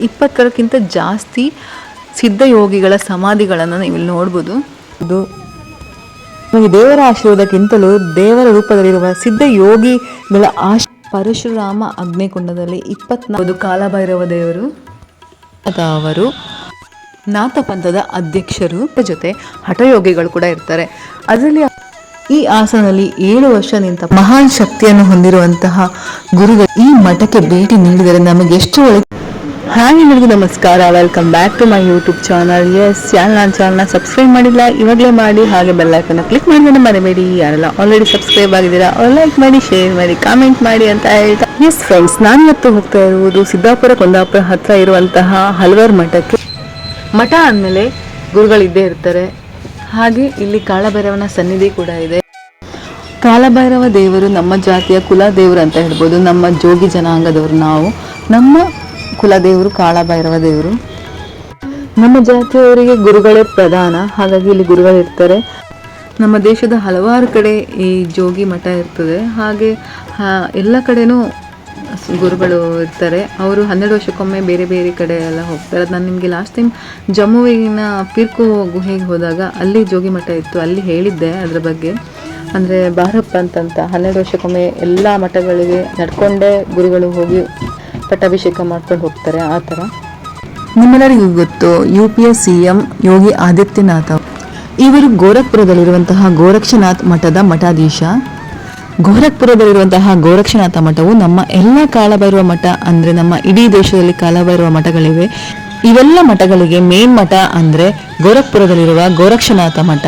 ಇಪ್ಪತ್ತರಕ್ಕಿಂತ ಜಾಸ್ತಿ ಸಿದ್ಧಯೋಗಿಗಳ ಸಮಾಧಿಗಳನ್ನು ನೀವು ಇಲ್ಲಿ ನೋಡ್ಬೋದು. ಇದು ನಮಗೆ ದೇವರ ಆಶೀರ್ವಾದಕ್ಕಿಂತಲೂ ದೇವರ ರೂಪದಲ್ಲಿರುವ ಸಿದ್ಧ ಯೋಗಿಗಳ ಆಶ್ ಪರಶುರಾಮ ಅಗ್ನಿಕುಂಡದಲ್ಲಿ ಇಪ್ಪತ್ನಾಲ್ಕು ಕಾಲಭೈರವ ದೇವರು ಅವರು ನಾಥ ಪಂಥದ ಅಧ್ಯಕ್ಷರು ಜೊತೆ ಹಠಯೋಗಿಗಳು ಕೂಡ ಇರ್ತಾರೆ. ಅದರಲ್ಲಿ ಈ ಆಸನದಲ್ಲಿ ಏಳು ವರ್ಷ ನಿಂತ ಮಹಾನ್ ಶಕ್ತಿಯನ್ನು ಹೊಂದಿರುವಂತಹ ಗುರುಗಳು ಈ ಮಠಕ್ಕೆ ಭೇಟಿ ನೀಡಿದರೆ ನಮಗೆ ಎಷ್ಟು ಒಳ್ಳೆ ಹಾಯ್ ಎಲ್ಲರಿಗೂ ನಮಸ್ಕಾರ. Welcome back to my YouTube channel S ಯಾರು ನಾನು ಚಾನಲ್ನ ಸಬ್ಸ್ಕ್ರೈಬ್ ಮಾಡಿಲ್ಲ, ಇವಾಗಲೇ ಮಾಡಿ. ಹಾಗೆ ಬೆಲ್ಲೈಕನ್ನ ಕ್ಲಿಕ್ ಮಾಡಿದ್ರೆ ಮರಿಬೇಡಿ. ಯಾರೆಲ್ಲ ಆಲ್ರೆಡಿ ಸಬ್ಸ್ಕ್ರೈಬ್ ಆಗಿದ್ದೀರಾ, ಅವ್ರು ಲೈಕ್ ಮಾಡಿ ಶೇರ್ ಮಾಡಿ ಕಾಮೆಂಟ್ ಮಾಡಿ ಅಂತ ಹೇಳ್ತಾ ಎಸ್ ಫ್ರೆಂಡ್ಸ್ ನಾನು ಇವತ್ತು ಹೋಗ್ತಾ ಇರುವುದು ಸಿದ್ದಾಪುರ, ಕುಂದಾಪುರ ಹತ್ರ ಇರುವಂತಹ ಹಲವಾರು ಮಠಕ್ಕೆ. ಮಠ ಅಂದಮೇಲೆ ಗುರುಗಳಿದ್ದೇ ಇರ್ತಾರೆ. ಹಾಗೆ ಇಲ್ಲಿ ಕಾಳಭೈರವನ ಸನ್ನಿಧಿ ಕೂಡ ಇದೆ. ಕಾಲಭೈರವ ದೇವರು ನಮ್ಮ ಜಾತಿಯ ಕುಲ ದೇವರು ಅಂತ ಹೇಳ್ಬೋದು. ನಮ್ಮ ಜೋಗಿ ಜನಾಂಗದವರು ನಾವು. ನಮ್ಮ ಕುಲದೇವರು, ಕಾಳಭೈರವ ದೇವರು. ನಮ್ಮ ಜಾತಿಯವರಿಗೆ ಗುರುಗಳೇ ಪ್ರಧಾನ. ಹಾಗಾಗಿ ಇಲ್ಲಿ ಗುರುಗಳಿರ್ತಾರೆ ನಮ್ಮ ದೇಶದ ಹಲವಾರು ಕಡೆ ಈ ಜೋಗಿ ಮಠ ಇರ್ತದೆ. ಹಾಗೆ ಎಲ್ಲ ಕಡೆನೂ ಗುರುಗಳು ಇರ್ತಾರೆ. ಅವರು ಹನ್ನೆರಡು ವರ್ಷಕ್ಕೊಮ್ಮೆ ಬೇರೆ ಬೇರೆ ಕಡೆ ಎಲ್ಲ ಹೋಗ್ತಾರೆ. ನಾನು ನಿಮಗೆ ಲಾಸ್ಟ್ ಟೈಮ್ ಜಮ್ಮುವಿನ ಪಿರ್ಕು ಗುಹೆಗೆ ಹೋದಾಗ ಅಲ್ಲಿ ಜೋಗಿ ಮಠ ಇತ್ತು. ಅಲ್ಲಿ ಹೇಳಿದ್ದೆ ಅದರ ಬಗ್ಗೆ. ಅಂದರೆ ಬಾರಪ್ಪ ಅಂತಂತ ಹನ್ನೆರಡು ವರ್ಷಕ್ಕೊಮ್ಮೆ ಎಲ್ಲ ಮಠಗಳಿಗೆ ನಡ್ಕೊಂಡೇ ಗುರುಗಳು ಹೋಗಿ ಪಟ್ಟಾಭಿಷೇಕ ಮಾಡ್ಕೊಂಡು ಹೋಗ್ತಾರೆ ಆ ಥರ. ನಿಮ್ಮೆಲ್ಲರಿಗೂ ಗೊತ್ತು U P S C M Yogi Adityanath ಇವರು ಗೋರಖ್ಪುರದಲ್ಲಿರುವಂತಹ ಗೋರಕ್ಷನಾಥ್ ಮಠದ ಮಠಾಧೀಶ. ಗೋರಖ್ಪುರದಲ್ಲಿರುವಂತಹ ಗೋರಕ್ಷನಾಥ ಮಠವು ನಮ್ಮ ಎಲ್ಲ ಕಾಲಭೈರವ ಮಠ ಅಂದ್ರೆ ನಮ್ಮ ಇಡೀ ದೇಶದಲ್ಲಿ ಕಾಲಭೈರವ ಮಠಗಳಿವೆ. ಇವೆಲ್ಲ ಮಠಗಳಿಗೆ ಮೇನ್ ಮಠ ಅಂದ್ರೆ ಗೋರಖ್ಪುರದಲ್ಲಿರುವ ಗೋರಕ್ಷನಾಥ ಮಠ.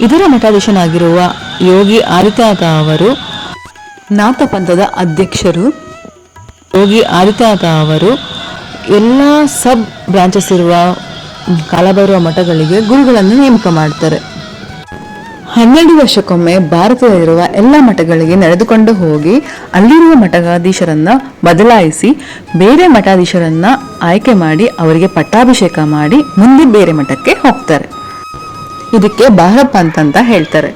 ಇದರ ಮಠಾಧೀಶನಾಗಿರುವ ಯೋಗಿ ಆದಿತ್ಯನಾಥ ಅವರು ನಾಥ ಪಂಥದ ಅಧ್ಯಕ್ಷರು. ಯೋಗಿ ಆದಿತ್ಯನಾಥ ಅವರು ಎಲ್ಲ ಸಬ್ ಬ್ರಾಂಚಸ್ ಇರುವ ಕಾಲಭೈರವ ಮಠಗಳಿಗೆ ಗುರುಗಳನ್ನು ನೇಮಕ ಮಾಡ್ತಾರೆ. ಹನ್ನೆರಡು ವರ್ಷಕ್ಕೊಮ್ಮೆ ಭಾರತದಲ್ಲಿರುವ ಎಲ್ಲ ಮಠಗಳಿಗೆ ನಡೆದುಕೊಂಡು ಹೋಗಿ ಅಲ್ಲಿರುವ ಮಠಾಧೀಶರನ್ನ ಬದಲಾಯಿಸಿ ಬೇರೆ ಮಠಾಧೀಶರನ್ನ ಆಯ್ಕೆ ಮಾಡಿ ಅವರಿಗೆ ಪಟ್ಟಾಭಿಷೇಕ ಮಾಡಿ ಮುಂದೆ ಬೇರೆ ಮಠಕ್ಕೆ ಹೋಗ್ತಾರೆ. ಇದಕ್ಕೆ ಬಾರಪ್ಪ ಅಂತ ಹೇಳ್ತಾರೆ.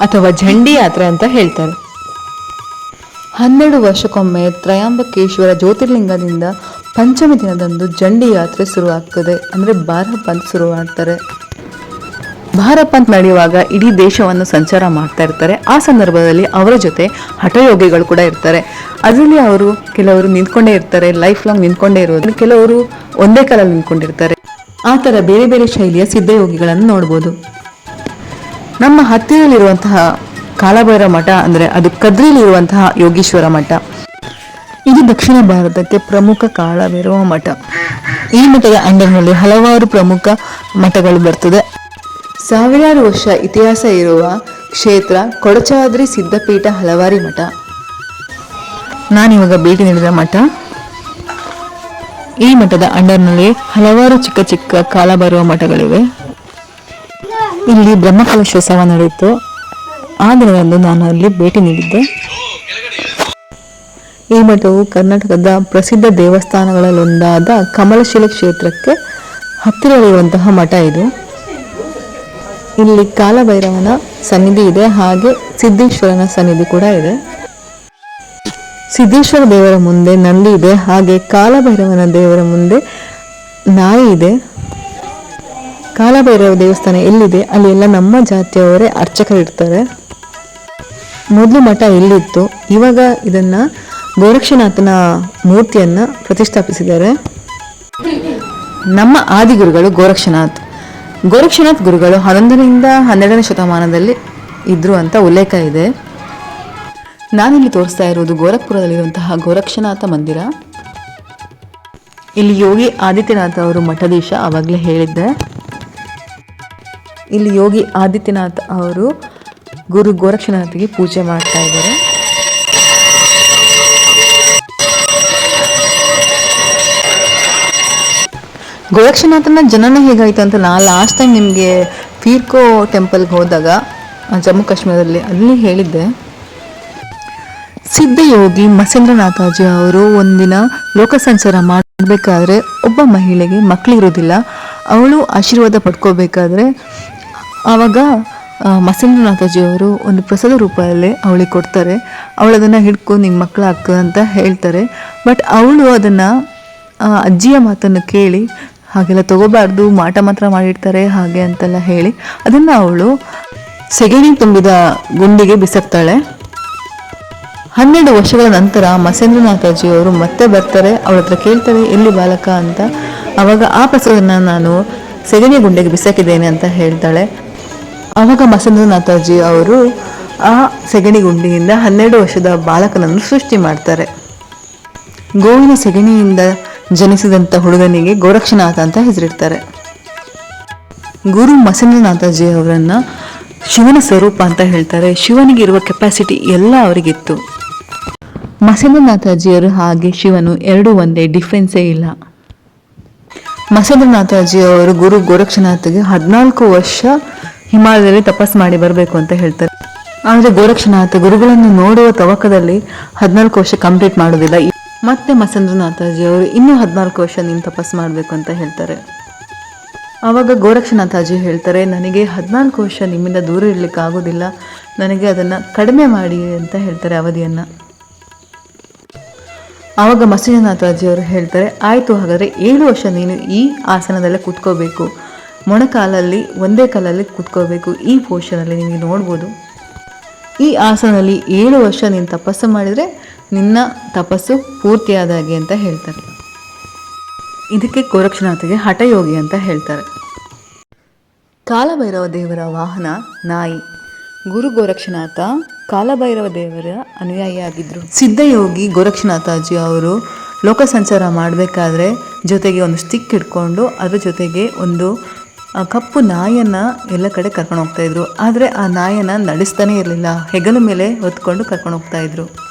ಅಥವಾ ಝಂಡಿ ಯಾತ್ರೆ ಅಂತ ಹೇಳ್ತಾರೆ. ಹನ್ನೆರಡು ವರ್ಷಕ್ಕೊಮ್ಮೆ ತ್ರಯಾಂಬಕೇಶ್ವರ ಜ್ಯೋತಿರ್ಲಿಂಗದಿಂದ ಪಂಚಮಿ ದಿನದಂದು ಜಂಡಿ ಯಾತ್ರೆ ಶುರುವಾಗ್ತದೆ. ಅಂದರೆ ಬಾರಪಂತ್ ಶುರು ಮಾಡ್ತಾರೆ ಭಾರಪ್ಪ ಅಂತ ನಡೆಯುವಾಗ ಇಡೀ ದೇಶವನ್ನು ಸಂಚಾರ ಮಾಡ್ತಾ ಇರ್ತಾರೆ. ಆ ಸಂದರ್ಭದಲ್ಲಿ ಅವರ ಜೊತೆ ಹಠಯೋಗಿಗಳು ಕೂಡ ಇರ್ತಾರೆ. ಅದರಲ್ಲಿ ಅವರು ಕೆಲವರು ನಿಂತ್ಕೊಂಡೇ ಇರ್ತಾರೆ ಲೈಫ್ ಲಾಂಗ್ ನಿಂತ್ಕೊಂಡೇ ಇರೋದು. ಕೆಲವರು ಒಂದೇ ಕಾಲಲ್ಲಿ ನಿಂತ್ಕೊಂಡಿರ್ತಾರೆ. ಆ ಥರ ಬೇರೆ ಬೇರೆ ಶೈಲಿಯ ಸಿದ್ಧಯೋಗಿಗಳನ್ನು ನೋಡ್ಬೋದು. ನಮ್ಮ ಹತ್ತಿರದಲ್ಲಿರುವಂತಹ ಕಾಲಭೈರವ ಮಠ ಅಂದರೆ ಅದು ಕದ್ರಿಲಿರುವಂತಹ ಯೋಗೀಶ್ವರ ಮಠ. ಇದು ದಕ್ಷಿಣ ಭಾರತಕ್ಕೆ ಪ್ರಮುಖ ಕಾಲಭೈರವ ಮಠ. ಈ ಮಠದ ಅಂಡರ್ನಲ್ಲಿ ಹಲವಾರು ಪ್ರಮುಖ ಮಠಗಳು ಬರ್ತದೆ. ಸಾವಿರಾರು ವರ್ಷ ಇತಿಹಾಸ ಇರುವ ಕ್ಷೇತ್ರ ಕೊಡಚಾದ್ರಿ ಸಿದ್ಧಪೀಠ ಹಲವಾರಿ ಮಠ. ನಾನಿವಾಗ ಭೇಟಿ ನೀಡಿದ ಮಠ. ಈ ಮಠದ ಅಂಡರ್ನಲ್ಲಿ ಹಲವಾರು ಚಿಕ್ಕ ಚಿಕ್ಕ ಕಾಲಭೈರವ ಮಠಗಳಿವೆ. ಇಲ್ಲಿ ಬ್ರಹ್ಮಕಲಶೋತ್ಸವ ನಡೆಯಿತು. ಆ ದಿನದಂದು ನಾನು ಅಲ್ಲಿ ಭೇಟಿ ನೀಡಿದ್ದೆ. ಈ ಮಠವು ಕರ್ನಾಟಕದ ಪ್ರಸಿದ್ಧ ದೇವಸ್ಥಾನಗಳಲ್ಲೊಂದಾದ ಕಮಲಶಿಲ ಕ್ಷೇತ್ರಕ್ಕೆ ಹತ್ತಿರವಿರುವಂತಹ ಮಠ ಇದು. ಇಲ್ಲಿ ಕಾಲಭೈರವನ ಸನ್ನಿಧಿ ಇದೆ, ಹಾಗೆ ಸಿದ್ದೇಶ್ವರನ ಸನ್ನಿಧಿ ಕೂಡ ಇದೆ. ಸಿದ್ದೇಶ್ವರ ದೇವರ ಮುಂದೆ ನಂದಿ ಇದೆ, ಹಾಗೆ ಕಾಲಭೈರವನ ದೇವರ ಮುಂದೆ ನಾಯಿ ಇದೆ. ಕಾಲಭೈರವ ದೇವಸ್ಥಾನ ಎಲ್ಲಿದೆ? ಅಲ್ಲಿ ಎಲ್ಲ ನಮ್ಮ ಜಾತಿಯವರೇ ಅರ್ಚಕರಿರ್ತಾರೆ. ಮೊದಲು ಮಠ ಎಲ್ಲಿತ್ತು? ಇವಾಗ ಇದನ್ನ ಗೋರಕ್ಷನಾಥನ ಮೂರ್ತಿಯನ್ನ ಪ್ರತಿಷ್ಠಾಪಿಸಿದ್ದಾರೆ. ನಮ್ಮ ಆದಿಗುರುಗಳು ಗೋರಕ್ಷನಾಥ್. ಗೋರಕ್ಷನಾಥ್ ಗುರುಗಳು ಹನ್ನೊಂದರಿಂದ ಹನ್ನೆರಡನೇ ಶತಮಾನದಲ್ಲಿ ಇದ್ರು ಅಂತ ಉಲ್ಲೇಖ ಇದೆ. ನಾನಿಲ್ಲಿ ತೋರಿಸ್ತಾ ಇರುವುದು ಗೋರಖ್ಪುರದಲ್ಲಿರುವಂತಹ ಗೋರಕ್ಷನಾಥ ಮಂದಿರ. ಇಲ್ಲಿ ಯೋಗಿ ಆದಿತ್ಯನಾಥ್ ಅವರು ಮಠಾಧೀಶ ಆವಾಗಲೇ ಹೇಳಿದ್ದೆ. ಇಲ್ಲಿ ಯೋಗಿ ಆದಿತ್ಯನಾಥ್ ಅವರು ಗುರು ಗೋರಕ್ಷನಾಥಿಗೆ ಪೂಜೆ ಮಾಡ್ತಾ ಇದ್ದಾರೆ. ಗೋರಕ್ಷನಾಥನ ಜನನ ಹೇಗಾಯಿತು ಅಂತ ನಾ ಲಾಸ್ಟ್ ಟೈಮ್ ನಿಮಗೆ ಪೀರ್ಕೋ ಟೆಂಪಲ್ಗೆ ಹೋದಾಗ ಜಮ್ಮು ಕಾಶ್ಮೀರದಲ್ಲಿ ಅಲ್ಲಿ ಹೇಳಿದ್ದೆ. ಸಿದ್ಧಯೋಗಿ ಮಸೇಂದ್ರನಾಥಾಜಿ ಅವರು ಒಂದಿನ ಲೋಕ ಸಂಚಾರ ಮಾಡಬೇಕಾದ್ರೆ ಒಬ್ಬ ಮಹಿಳೆಗೆ ಮಕ್ಕಳಿರೋದಿಲ್ಲ ಅವಳು ಆಶೀರ್ವಾದ ಪಡ್ಕೋಬೇಕಾದ್ರೆ ಆವಾಗ ಆ, ಮಸೇಂದ್ರನಾಥಾಜಿ ಅವರು ಒಂದು ಪ್ರಸಾದ ರೂಪದಲ್ಲಿ ಅವಳಿಗೆ ಕೊಡ್ತಾರೆ. ಅವಳು ಅದನ್ನು ಹಿಡ್ಕೊಂಡು ನಿಂಗೆ ಮಕ್ಕಳಾಗ್ತದೆ ಅಂತ ಹೇಳ್ತಾರೆ. ಬಟ್ ಅವಳು ಅದನ್ನು ಅಜ್ಜಿಯ ಮಾತನ್ನು ಕೇಳಿ ಹಾಗೆಲ್ಲ ತಗೋಬಾರ್ದು ಮಾಟ ಮಾತ್ರ ಮಾಡಿರ್ತಾರೆ ಹಾಗೆ ಅಂತೆಲ್ಲ ಹೇಳಿ ಅದನ್ನು ಅವಳು ಸೆಗಣಿ ತುಂಬಿದ ಗುಂಡಿಗೆ ಬಿಸಾಕ್ತಾಳೆ. ಹನ್ನೆರಡು ವರ್ಷಗಳ ನಂತರ ಮಸೇಂದ್ರನಾಥಜಿಯವರು ಮತ್ತೆ ಬರ್ತಾರೆ ಅವಳ ಹತ್ರ ಕೇಳ್ತಾರೆ ಎಲ್ಲಿ ಬಾಲಕ? ಅಂತ. ಆವಾಗ ಆ ಪ್ರಸಾದನ ನಾನು ಸೆಗಣಿ ಗುಂಡಿಗೆ ಬಿಸಾಕಿದ್ದೇನೆ ಅಂತ ಹೇಳ್ತಾಳೆ. ಆವಾಗ ಮಸಂದ್ರನಾಥಾಜಿ ಅವರು ಆ ಸೆಗಣಿ ಗುಂಡಿಯಿಂದ ಹನ್ನೆರಡು ವರ್ಷದ ಬಾಲಕನನ್ನು ಸೃಷ್ಟಿ ಮಾಡ್ತಾರೆ. ಗೋವಿನ ಸೆಗಣಿಯಿಂದ ಜನಿಸಿದಂಥ ಹುಡುಗನಿಗೆ ಗೋರಕ್ಷನಾಥ ಅಂತ ಹೆಸರಿಡ್ತಾರೆ. ಗುರು ಮಸೇಂದ್ರನಾಥಾಜಿ ಅವರನ್ನು ಶಿವನ ಸ್ವರೂಪ ಅಂತ ಹೇಳ್ತಾರೆ. ಶಿವನಿಗೆ ಇರುವ ಕೆಪಾಸಿಟಿ ಎಲ್ಲ ಅವರಿಗಿತ್ತು. ಮಸೇಂದ್ರನಾಥಾಜಿಯವರು ಹಾಗೆ ಶಿವನು ಎರಡೂ ಒಂದೇ ಡಿಫ್ರೆನ್ಸೇ ಇಲ್ಲ. ಮಸೇಂದ್ರನಾಥಾಜಿ ಅವರು ಗುರು ಗೋರಕ್ಷನಾಥಗೆ ಹದಿನಾಲ್ಕು ವರ್ಷ ಹಿಮಾಲಯದಲ್ಲಿ ತಪಸ್ ಮಾಡಿ ಬರಬೇಕು ಅಂತ ಹೇಳ್ತಾರೆ. ಆದರೆ ಗೋರಕ್ಷನಾಥ ಗುರುಗಳನ್ನು ನೋಡುವ ತವಕದಲ್ಲಿ ಹದಿನಾಲ್ಕು ವರ್ಷ ಕಂಪ್ಲೀಟ್ ಮಾಡೋದಿಲ್ಲ ಮತ್ತೆ ಮಸೇಂದ್ರನಾಥಾಜಿ ಅವರು ಇನ್ನೂ ಹದಿನಾಲ್ಕು ವರ್ಷ ನೀನು ತಪಸ್ ಮಾಡಬೇಕು ಅಂತ ಹೇಳ್ತಾರೆ. ಆವಾಗ ಗೋರಕ್ಷನಾಥಾಜಿ ಹೇಳ್ತಾರೆ, ನನಗೆ ಹದಿನಾಲ್ಕು ವರ್ಷ ನಿಮ್ಮಿಂದ ದೂರ ಇರಲಿಕ್ಕೆ ಆಗೋದಿಲ್ಲ ನನಗೆ ಅದನ್ನು ಕಡಿಮೆ ಮಾಡಿ ಅಂತ ಹೇಳ್ತಾರೆ ಅವಧಿಯನ್ನು. ಆವಾಗ ಮಸೇಂದ್ರನಾಥಾಜಿ ಅವರು ಹೇಳ್ತಾರೆ, ಆಯಿತು, ಹಾಗಾದರೆ ಏಳು ವರ್ಷ ನೀನು ಈ ಆಸನದಲ್ಲೇ ಕೂತ್ಕೋಬೇಕು. ಮೊಣಕಾಲಲ್ಲಿ ಒಂದೇ ಕಾಲಲ್ಲಿ ಕೂತ್ಕೋಬೇಕು ಈ ಪೋಷನಲ್ಲಿ ನಿಮಗೆ ನೋಡ್ಬೋದು. ಈ ಆಸನದಲ್ಲಿ ಏಳು ವರ್ಷ ನೀನು ತಪಸ್ಸು ಮಾಡಿದರೆ ನಿನ್ನ ತಪಸ್ಸು ಪೂರ್ತಿಯಾದಾಗೆ ಅಂತ ಹೇಳ್ತಾರೆ. ಇದಕ್ಕೆ ಗೋರಕ್ಷನಾಥಿಗೆ ಹಠಯೋಗಿ ಅಂತ ಹೇಳ್ತಾರೆ. ಕಾಲಭೈರವ ದೇವರ ವಾಹನ ನಾಯಿ. ಗುರು ಗೋರಕ್ಷನಾಥ ಕಾಲಭೈರವ ದೇವರ ಅನುಯಾಯಿಯಾಗಿದ್ದರು ಸಿದ್ಧಯೋಗಿ ಗೋರಕ್ಷನಾಥಾಜಿ ಅವರು ಲೋಕ ಸಂಚಾರ ಮಾಡಬೇಕಾದ್ರೆ ಜೊತೆಗೆ ಒಂದು ಸ್ಟಿಕ್ ಇಟ್ಕೊಂಡು ಅದರ ಜೊತೆಗೆ ಒಂದು ಕಪ್ಪು ನಾಯನ್ನ ಎಲ್ಲ ಕಡೆ ಕರ್ಕೊಂಡು ಹೋಗ್ತಾ ಇದ್ರು. ಆದರೆ ಆ ನಾಯನ ನಡೆಸ್ತಾನೆ ಇರಲಿಲ್ಲ. ಹೆಗಲ ಮೇಲೆ ಹೊತ್ಕೊಂಡು ಕರ್ಕೊಂಡು ಹೋಗ್ತಾ ಇದ್ರು.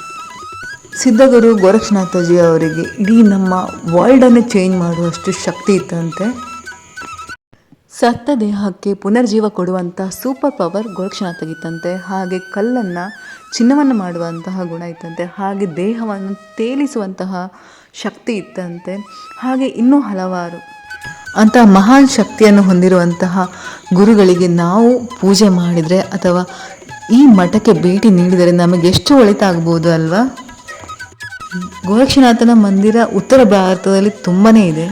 ಸಿದ್ಧಗುರು ಗೋರಕ್ಷನಾಥಜಿ ಅವರಿಗೆ, ಇಡೀ ನಮ್ಮ ವರ್ಲ್ಡನ್ನು ಚೇಂಜ್ ಮಾಡುವಷ್ಟು ಶಕ್ತಿ ಇತ್ತಂತೆ. ಸತ್ತ ದೇಹಕ್ಕೆ ಪುನರ್ಜೀವ ಕೊಡುವಂಥ ಸೂಪರ್ ಪವರ್ ಗೋರಕ್ಷನಾಥಗಿತ್ತಂತೆ. ಹಾಗೆ ಕಲ್ಲನ್ನು ಚಿನ್ನವನ್ನು ಮಾಡುವಂತಹ ಗುಣ ಇತ್ತಂತೆ. ಹಾಗೆ ದೇಹವನ್ನು ತೇಲಿಸುವಂತಹ ಶಕ್ತಿ ಇತ್ತಂತೆ. ಹಾಗೆ ಇನ್ನೂ ಹಲವಾರು ಅಂತಹ ಮಹಾನ್ ಶಕ್ತಿಯನ್ನು ಹೊಂದಿರುವಂತಹ ಗುರುಗಳಿಗೆ ನಾವು ಪೂಜೆ ಮಾಡಿದರೆ ಅಥವಾ ಈ ಮಠಕ್ಕೆ ಭೇಟಿ ನೀಡಿದರೆ ನಮಗೆ ಎಷ್ಟು ಒಳಿತಾಗ್ಬೋದು ಅಲ್ವಾ? ಗೋರಕ್ಷನಾಥನ ಮಂದಿರ ಉತ್ತರ ಭಾರತದಲ್ಲಿ ತುಂಬಾ ಇದೆ.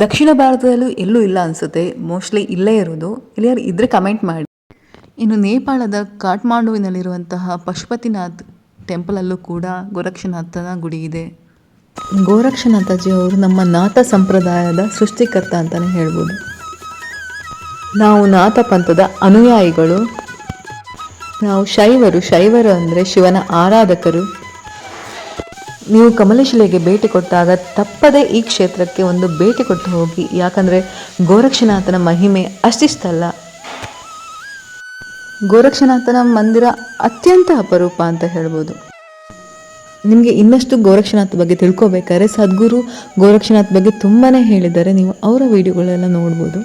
ದಕ್ಷಿಣ ಭಾರತದಲ್ಲೂ ಎಲ್ಲೂ ಇಲ್ಲ ಅನಿಸುತ್ತೆ. ಮೋಸ್ಟ್ಲಿ ಇಲ್ಲೇ ಇರೋದು. ಇಲ್ಲಿ ಇದ್ರೆ ಕಮೆಂಟ್ ಮಾಡಿ. ಇನ್ನು ನೇಪಾಳದ ಕಾಠ್ಮಾಂಡುವಿನಲ್ಲಿರುವಂತಹ ಪಶುಪತಿನಾಥ್ ಟೆಂಪಲಲ್ಲೂ ಕೂಡ ಗೋರಕ್ಷನಾಥನ ಗುಡಿ ಇದೆ. ಗೋರಕ್ಷನಾಥಜಿ ಅವರು ನಮ್ಮ ನಾಥ ಸಂಪ್ರದಾಯದ ಸೃಷ್ಟಿಕರ್ತ ಅಂತಲೇ ಹೇಳ್ಬೋದು. ನಾವು ನಾಥ ಪಂಥದ ಅನುಯಾಯಿಗಳು. ನಾವು ಶೈವರು ಶೈವರು ಅಂದರೆ ಶಿವನ ಆರಾಧಕರು. ನೀವು ಕಮಲಶಿಲೆಗೆ ಭೇಟಿ ಕೊಟ್ಟಾಗ ತಪ್ಪದೆ ಈ ಕ್ಷೇತ್ರಕ್ಕೆ ಒಂದು ಭೇಟಿ ಕೊಟ್ಟು ಹೋಗಿ, ಯಾಕಂದರೆ ಗೋರಕ್ಷನಾಥನ ಮಹಿಮೆ ಅಷ್ಟಿಷ್ಟಲ್ಲ. ಗೋರಕ್ಷನಾಥನ ಮಂದಿರ ಅತ್ಯಂತ ಅಪರೂಪ ಅಂತ ಹೇಳ್ಬೋದು. ನಿಮಗೆ ಇನ್ನಷ್ಟು ಗೋರಕ್ಷನಾಥ್ ಬಗ್ಗೆ ತಿಳ್ಕೊಬೇಕಾದ್ರೆ ಸದ್ಗುರು ಗೋರಕ್ಷನಾಥ್ ಬಗ್ಗೆ ತುಂಬಾ ಹೇಳಿದ್ದಾರೆ. ನೀವು ಅವರ ವಿಡಿಯೋಗಳೆಲ್ಲ ನೋಡ್ಬೋದು.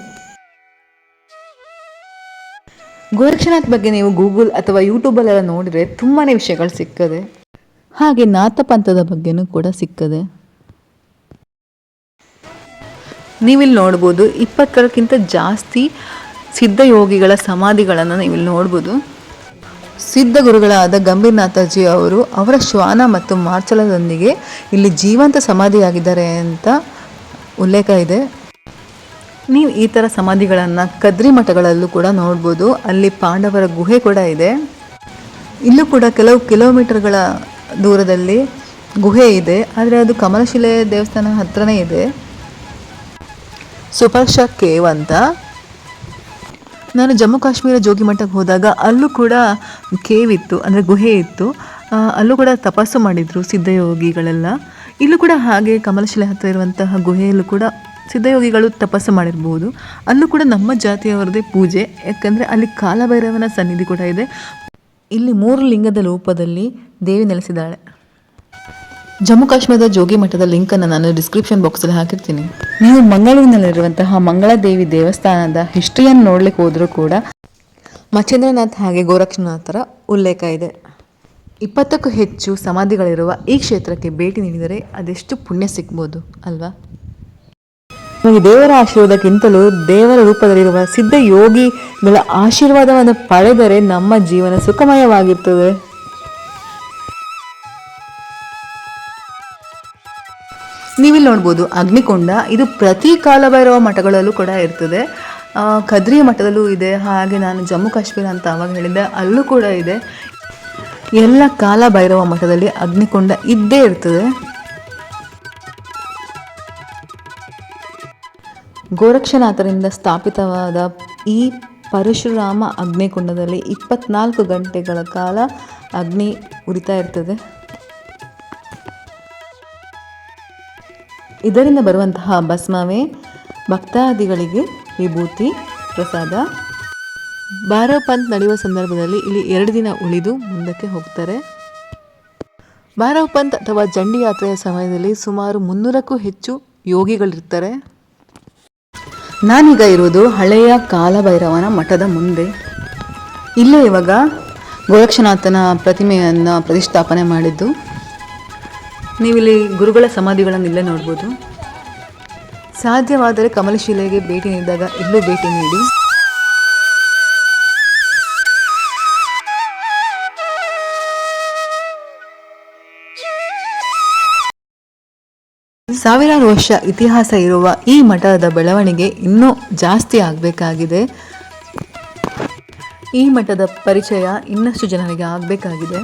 ಗೋರಕ್ಷನಾಥ್ ಬಗ್ಗೆ ನೀವು ಗೂಗಲ್ ಅಥವಾ ಯೂಟ್ಯೂಬಲ್ಲೆಲ್ಲ ನೋಡಿದರೆ ತುಂಬಾ ವಿಷಯಗಳು ಸಿಕ್ಕದೆ ಹಾಗೆ ನಾಥ ಪಂಥದ ಬಗ್ಗೆನೂ ಕೂಡ ಸಿಕ್ಕದೆ ನೀವಿಲ್ಲಿ ನೋಡ್ಬೋದು ಇಪ್ಪತ್ತರಕ್ಕಿಂತ ಜಾಸ್ತಿ ಸಿದ್ಧಯೋಗಿಗಳ ಸಮಾಧಿಗಳನ್ನು ನೀವಿಲ್ಲಿ ನೋಡ್ಬೋದು. ಸಿದ್ಧ ಗುರುಗಳಾದ ಗಂಭೀರ್ನಾಥಜಿ ಅವರು ಅವರ ಶ್ವಾನ ಮತ್ತು ಮಾರ್ಚಲದೊಂದಿಗೆ ಇಲ್ಲಿ ಜೀವಂತ ಸಮಾಧಿಯಾಗಿದ್ದಾರೆ ಅಂತ ಉಲ್ಲೇಖ ಇದೆ. ನೀವು ಈ ಥರ ಸಮಾಧಿಗಳನ್ನು ಕದ್ರಿ ಮಠಗಳಲ್ಲೂ ಕೂಡ ನೋಡ್ಬೋದು. ಅಲ್ಲಿ ಪಾಂಡವರ ಗುಹೆ ಕೂಡ ಇದೆ. ಇಲ್ಲೂ ಕೂಡ ಕೆಲವು ಕಿಲೋಮೀಟರ್ಗಳ ದೂರದಲ್ಲಿ ಗುಹೆ ಇದೆ. ಆದರೆ ಅದು ಕಮಲಶಿಲೆ ದೇವಸ್ಥಾನ ಹತ್ರನೇ ಇದೆ. ಸುಪರ್ಶ ಕೇವ್ ಅಂತ. ನಾನು ಜಮ್ಮು ಕಾಶ್ಮೀರ ಜೋಗಿಮಠಕ್ಕೆ ಹೋದಾಗ ಅಲ್ಲೂ ಕೂಡ ಕೇವ್ ಇತ್ತು ಅಂದರೆ ಗುಹೆ ಇತ್ತು. ಅಲ್ಲೂ ಕೂಡ ತಪಸ್ಸು ಮಾಡಿದರು ಸಿದ್ಧಯೋಗಿಗಳೆಲ್ಲ. ಇಲ್ಲೂ ಕೂಡ ಹಾಗೆ ಕಮಲಶಿಲೆ ಹತ್ತಿರ ಇರುವಂತಹ ಗುಹೆಯಲ್ಲೂ ಕೂಡ ಸಿದ್ಧಯೋಗಿಗಳು ತಪಸ್ಸು ಮಾಡಿರ್ಬೋದು. ಅಲ್ಲೂ ಕೂಡ ನಮ್ಮ ಜಾತಿಯವರದೇ ಪೂಜೆ, ಯಾಕಂದರೆ ಅಲ್ಲಿ ಕಾಲಭೈರವನ ಸನ್ನಿಧಿ ಕೂಡ ಇದೆ. ಇಲ್ಲಿ ಮೂರು ಲಿಂಗದ ರೂಪದಲ್ಲಿ ದೇವಿ ನೆಲೆಸಿದ್ದಾಳೆ. ಜಮ್ಮು ಕಾಶ್ಮೀರದ ಜೋಗಿ ಮಠದ ಲಿಂಕ್ ಅನ್ನು ನಾನು ಡಿಸ್ಕ್ರಿಪ್ಷನ್ ಬಾಕ್ಸ್ ಅಲ್ಲಿ ಹಾಕಿರ್ತೀನಿ. ನೀವು ಮಂಗಳೂರಿನಲ್ಲಿರುವಂತಹ ಮಂಗಳದೇವಿ ದೇವಸ್ಥಾನದ ಹಿಸ್ಟ್ರಿಯನ್ನು ನೋಡ್ಲಿಕ್ಕೆ ಹೋದರೂ ಕೂಡ ಮಚೇಂದ್ರನಾಥ್ ಹಾಗೆ ಗೋರಕ್ಷನಾಥರ ಉಲ್ಲೇಖ ಇದೆ. ಇಪ್ಪತ್ತಕ್ಕೂ ಹೆಚ್ಚು ಸಮಾಧಿಗಳಿರುವ ಈ ಕ್ಷೇತ್ರಕ್ಕೆ ಭೇಟಿ ನೀಡಿದರೆ ಅದೆಷ್ಟು ಪುಣ್ಯ ಸಿಗ್ಬೋದು ಅಲ್ವಾ? ನಮಗೆ ದೇವರ ಆಶೀರ್ವಾದಕ್ಕಿಂತಲೂ ದೇವರ ರೂಪದಲ್ಲಿರುವ ಸಿದ್ಧ ಯೋಗಿಗಳ ಆಶೀರ್ವಾದವನ್ನು ಪಡೆದರೆ ನಮ್ಮ ಜೀವನ ಸುಖಮಯವಾಗಿರ್ತದೆ. ನೀವಿಲ್ಲಿ ನೋಡ್ಬೋದು ಅಗ್ನಿಕೊಂಡ. ಇದು ಪ್ರತಿ ಕಾಲಭೈರವ ಮಠಗಳಲ್ಲೂ ಕೂಡ ಇರ್ತದೆ. ಕದ್ರಿ ಮಠದಲ್ಲೂ ಇದೆ. ಹಾಗೆ ನಾನು ಜಮ್ಮು ಕಾಶ್ಮೀರ ಅಂತ ಅವಾಗ ಹೇಳಿದ್ದೆ, ಅಲ್ಲೂ ಕೂಡ ಇದೆ. ಎಲ್ಲ ಕಾಲಭೈರವ ಮಠದಲ್ಲಿ ಅಗ್ನಿಕೊಂಡ ಇದ್ದೇ ಇರ್ತದೆ. ಗೋರಕ್ಷನಾಥರಿಂದ ಸ್ಥಾಪಿತವಾದ ಈ ಪರಶುರಾಮ ಅಗ್ನಿಕುಂಡದಲ್ಲಿ ಇಪ್ಪತ್ನಾಲ್ಕು ಗಂಟೆಗಳ ಕಾಲ ಅಗ್ನಿ ಉರಿತಾ ಇರ್ತದೆ. ಇದರಿಂದ ಬರುವಂತಹ ಭಸ್ಮವೇ ಭಕ್ತಾದಿಗಳಿಗೆ ವಿಭೂತಿ, ಪ್ರಸಾದ. ಬಾರೋ ಪಂತ್ ನಡೆಯುವ ಸಂದರ್ಭದಲ್ಲಿ ಇಲ್ಲಿ ಎರಡು ದಿನ ಉಳಿದು ಮುಂದಕ್ಕೆ ಹೋಗ್ತಾರೆ. ಬಾರವ್ ಪಂತ್ ಅಥವಾ ಜಂಡಿ ಯಾತ್ರೆಯ ಸಮಯದಲ್ಲಿ ಸುಮಾರು ಮುನ್ನೂರಕ್ಕೂ ಹೆಚ್ಚು ಯೋಗಿಗಳಿರ್ತಾರೆ. ನಾನೀಗ ಇರುವುದು ಹಳೆಯ ಕಾಲಭೈರವನ ಮಠದ ಮುಂದೆ. ಇಲ್ಲೇ ಇವಾಗ ಗೋರಕ್ಷನಾಥನ ಪ್ರತಿಮೆಯನ್ನು ಪ್ರತಿಷ್ಠಾಪನೆ ಮಾಡಿದ್ದು. ನೀವಿಲ್ಲಿ ಗುರುಗಳ ಸಮಾಧಿಗಳನ್ನು ಇಲ್ಲೇ ನೋಡ್ಬೋದು. ಸಾಧ್ಯವಾದರೆ ಕಮಲಶಿಲೆಗೆ ಭೇಟಿ ನೀಡಿದಾಗ ಇಲ್ಲೂ ಭೇಟಿ ನೀಡಿ. ಸಾವಿರಾರು ವರ್ಷ ಇತಿಹಾಸ ಇರುವ ಈ ಮಠದ ಬೆಳವಣಿಗೆ ಇನ್ನೂ ಜಾಸ್ತಿ ಆಗಬೇಕಾಗಿದೆ. ಈ ಮಠದ ಪರಿಚಯ ಇನ್ನಷ್ಟು ಜನರಿಗೆ ಆಗಬೇಕಾಗಿದೆ.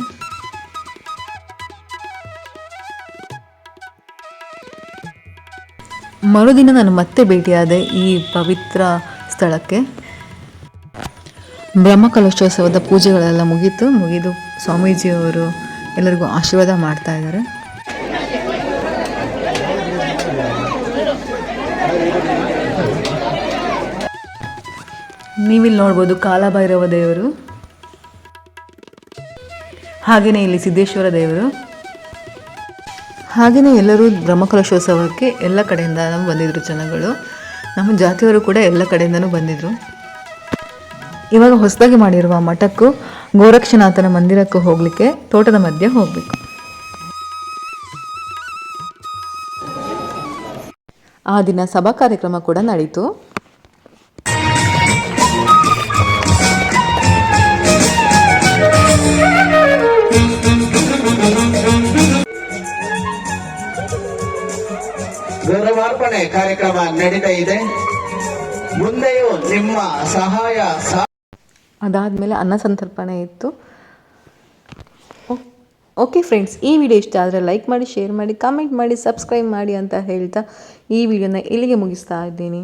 ಮರುದಿನ ನಾನು ಮತ್ತೆ ಭೇಟಿಯಾದೆ ಈ ಪವಿತ್ರ ಸ್ಥಳಕ್ಕೆ. ಬ್ರಹ್ಮಕಲಶೋತ್ಸವದ ಪೂಜೆಗಳೆಲ್ಲ ಮುಗೀತು. ಮುಗಿದು ಸ್ವಾಮೀಜಿಯವರು ಎಲ್ಲರಿಗೂ ಆಶೀರ್ವಾದ ಮಾಡ್ತಾ ಇದ್ದಾರೆ. ನೀವಿಲ್ಲಿ ನೋಡ್ಬೋದು ಕಾಲಭೈರವ ದೇವರು. ಹಾಗೆಯೇ ಇಲ್ಲಿ ಸಿದ್ದೇಶ್ವರ ದೇವರು. ಹಾಗೆಯೇ ಎಲ್ಲರೂ ಬ್ರಹ್ಮಕಲಶೋತ್ಸವಕ್ಕೆ ಎಲ್ಲ ಕಡೆಯಿಂದ ಬಂದಿದ್ದರು ಜನಗಳು. ನಮ್ಮ ಜಾತಿಯವರು ಕೂಡ ಎಲ್ಲ ಕಡೆಯಿಂದನೂ ಬಂದಿದ್ರು. ಇವಾಗ ಹೊಸದಾಗಿ ಮಾಡಿರುವ ಮಠಕ್ಕೂ ಗೋರಕ್ಷನಾಥನ ಮಂದಿರಕ್ಕೂ ಹೋಗಲಿಕ್ಕೆ ತೋಟದ ಮಧ್ಯೆ ಹೋಗಬೇಕು. ಆ ದಿನ ಸಭಾ ಕಾರ್ಯಕ್ರಮ ಕೂಡ ನಡೀತು. ಗೌರವಾರ್ಪಣೆ ಕಾರ್ಯಕ್ರಮ ನಡೀತಾ ಇದೆ. ಮುಂದೆಯೂ ನಿಮ್ಮ ಸಹಾಯ ಅದಾದಮೇಲೆ ಅನ್ನ ಸಂತರ್ಪಣೆ ಇತ್ತು. ಓಕೆ ಫ್ರೆಂಡ್ಸ್, ಈ ವಿಡಿಯೋ ಇಷ್ಟ ಆದರೆ ಲೈಕ್ ಮಾಡಿ, ಶೇರ್ ಮಾಡಿ ಕಾಮೆಂಟ್ ಮಾಡಿ ಸಬ್ಸ್ಕ್ರೈಬ್ ಮಾಡಿ ಅಂತ ಹೇಳ್ತಾ ಈ ವಿಡಿಯೋನ ಇಲ್ಲಿಗೆ ಮುಗಿಸ್ತಾ ಇದ್ದೀನಿ.